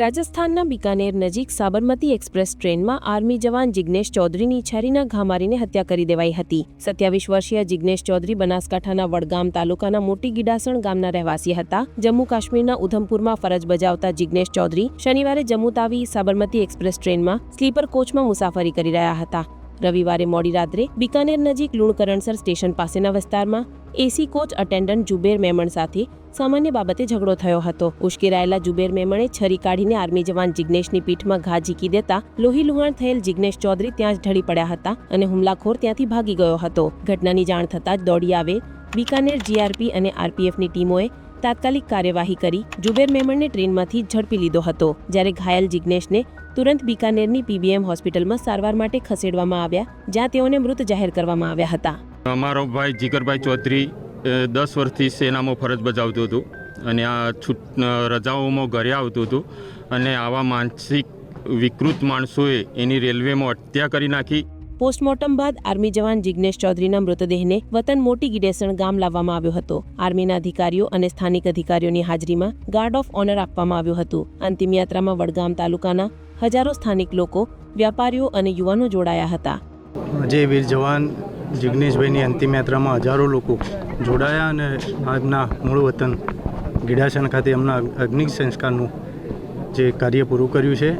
રાજસ્થાનના બિકાનેર નજીક સાબરમતી એક્સપ્રેસ ટ્રેનમાં આર્મી જવાન જિગ્નેશ ચૌધરીની છરીના ઘા મારીને હત્યા કરી દેવાઈ હતી. સત્યાવીસ વર્ષીય જિગ્નેશ ચૌધરી બનાસકાંઠાના વડગામ તાલુકાના મોટી ગીડાસણ ગામના રહેવાસી હતા. જમ્મુ કાશ્મીરના ઉધમપુરમાં ફરજ બજાવતા જિગ્નેશ ચૌધરી શનિવારે જમ્મુ તાવી સાબરમતી એક્સપ્રેસ ટ્રેનમાં સ્લીપર કોચમાં મુસાફરી કરી રહ્યા હતા. રવિવારે મોડી રાત્રે બિકાનેર નજીક લુણકરણસર સ્ટેશન પાસેના વિસ્તારમાં AC coach attendant Jubair Memon સાથે સામાન્ય બાબતે ઝઘડો થયો હતો. ઉશ્કેરાયેલા જુબેર મેમણે છરી કાઢીને આર્મી જવાન જિગ્નેશની પીઠમાં ઘા ઝીકી દેતા લોહી લુહાણ થયેલ જિગ્નેશ ચૌધરી ત્યાં જ ઢળી પડ્યા હતા અને હુમલાખોર ત્યાંથી ભાગી ગયો હતો. ઘટનાની જાણ થતાં જ દોડી આવે બિકાનેર જીઆરપી અને આરપીએફની ટીમોએ તાત્કાલિક કાર્યવાહી કરી જુબેર મેમણને ટ્રેનમાંથી ઝડપી લીધો હતો. જ્યારે ઘાયલ જિજ્ઞેશને તુરંત બિકાનેરની પીબીએમ હોસ્પિટલમાં સારવાર માટે ખસેડવામાં આવ્યા, જ્યાં તેઓને મૃત જાહેર કરવામાં આવ્યા હતા. અમારો ભાઈ જીગરભાઈ ચૌધરી દસ વર્ષથી સેનામાં ફરજ બજાવતું હતું અને આ છૂટ રજાઓમાં ઘરે આવતું હતું અને આવા માનસિક વિકૃત માણસોએ એની રેલવેમાં હત્યા કરી નાખી. પોસ્ટમોર્ટમ બાદ આર્મી જવાન જિગ્નેશ ચૌધરીના મૃતદેહને વતન મોટી ગીડેસણ ગામ લાવવામાં આવ્યો હતો. આર્મીના અધિકારીઓ અને સ્થાનિક અધિકારીઓની હાજરીમાં ગાર્ડ ઓફ ઓનર આપવામાં આવ્યું હતું. અંતિમ યાત્રામાં વડગામ તાલુકાના હજારો સ્થાનિક લોકો વ્યાપારીઓ અને યુવાનો જોડાયા હતા. જે વીર જવાન જિગ્નેશભાઈની અંતિમ યાત્રામાં હજારો લોકો જોડાયા અને આજના મૂળ વતન ગીડાસણ ખાતે એમના અગ્નિ સંસ્કારનું જે કાર્ય પૂરું કર્યું છે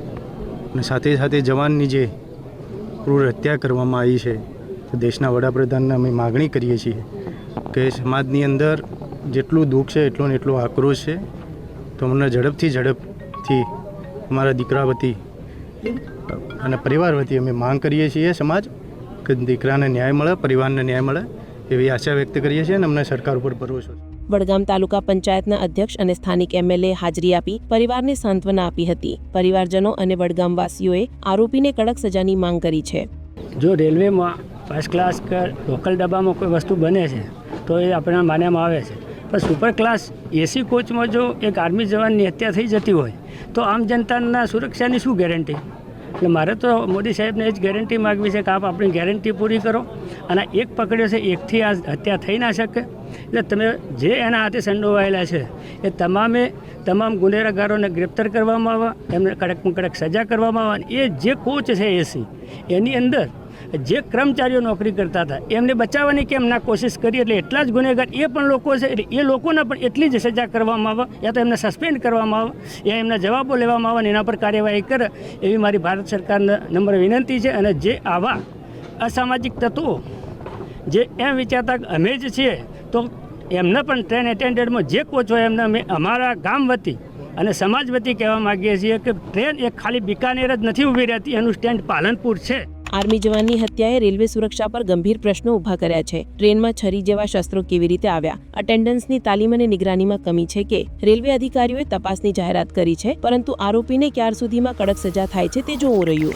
અને સાથે સાથે જવાનની જે ક્રૂર હત્યા કરવામાં આવી છે દેશના વડાપ્રધાનને અમે માગણી કરીએ છીએ કે સમાજની અંદર જેટલું દુઃખ છે, એટલો ને એટલો આક્રોશ છે, તો અમને ઝડપથી ઝડપથી અમારા દીકરા વતી અને પરિવાર વતી અમે માંગ કરીએ છીએ સમાજ કે દીકરાને ન્યાય મળે પરિવારને ન્યાય મળે એવી આશા વ્યક્ત કરીએ છીએ અને અમને સરકાર ઉપર ભરોસો છે. વડગામ તાલુકા પંચાયતના અધ્યક્ષ અને સ્થાનિક એમએલએ હાજરી આપી પરિવારને સાંત્વના આપી હતી. પરિવારજનો અને વડગામવાસીઓએ આરોપીને કડક સજાની માંગ કરી છે. જો રેલવેમાં ફર્સ્ટ ક્લાસ કે લોકલ ડબ્બામાં કોઈ વસ્તુ બને છે તો એ આપણા માન્યામાં આવે છે. પણ સુપર ક્લાસ એસી કોચમાં જો એક આર્મી જવાનની હત્યા થઈ જતી હોય તો આમ જનતાના સુરક્ષાની શું ગેરંટી એટલે મારે તો મોદી સાહેબને એ જ ગેરંટી માગવી છે કે આપ આપણી ગેરંટી પૂરી કરો અને એક પકડ્યો છે, એકથી આ હત્યા થઈ ના શકે. એટલે તમે જે એના હાથે સંડોવાયેલા છે, એ તમામે તમામ ગુનેગારોને ગ્રેપ્તાર કરવામાં આવે, એમને કડકમાં કડક સજા કરવામાં આવે એ જે કોચ છે એસી, એની અંદર જે કર્મચારીઓ નોકરી કરતા હતા, એમને બચાવવાની કેમ ના કોશિશ કરી એટલે એટલા જ ગુનેગાર એ પણ લોકો છે, એટલે એ લોકોને પણ એટલી જ સજા કરવામાં આવે, યા તો એમને સસ્પેન્ડ કરવામાં આવે, યા એમના જવાબો લેવામાં આવે અને એના પર કાર્યવાહી કરે, એવી મારી ભારત સરકારને નંબર વિનંતી છે અને જે આવા અસામાજિક તત્વો જે એમ વિચારતા અમે જ છીએ, તો એમને પણ ટ્રેન એટેન્ડન્ટમાં જે કોચ હોય એમને અમે અમારા ગામ વતી અને સમાજ વતી કહેવા માગીએ છીએ કે ટ્રેન એક ખાલી બિકાનેર જ નથી ઊભી રહેતી, એનું સ્ટેન્ડ પાલનપુર છે. આર્મી જવાનની હત્યાએ રેલવે સુરક્ષા પર ગંભીર પ્રશ્નો ઊભા કર્યા છે. ટ્રેનમાં છરી જેવા શસ્ત્રો કેવી રીતે આવ્યા? અટેન્ડન્સની તાલીમ અને નિગરાનીમાં કમી છે કે, રેલવે અધિકારીઓએ તપાસની જાહેરાત કરી છે, પરંતુ આરોપીને ક્યાર સુધીમાં કડક સજા થાય છે તે જોવું રહ્યું.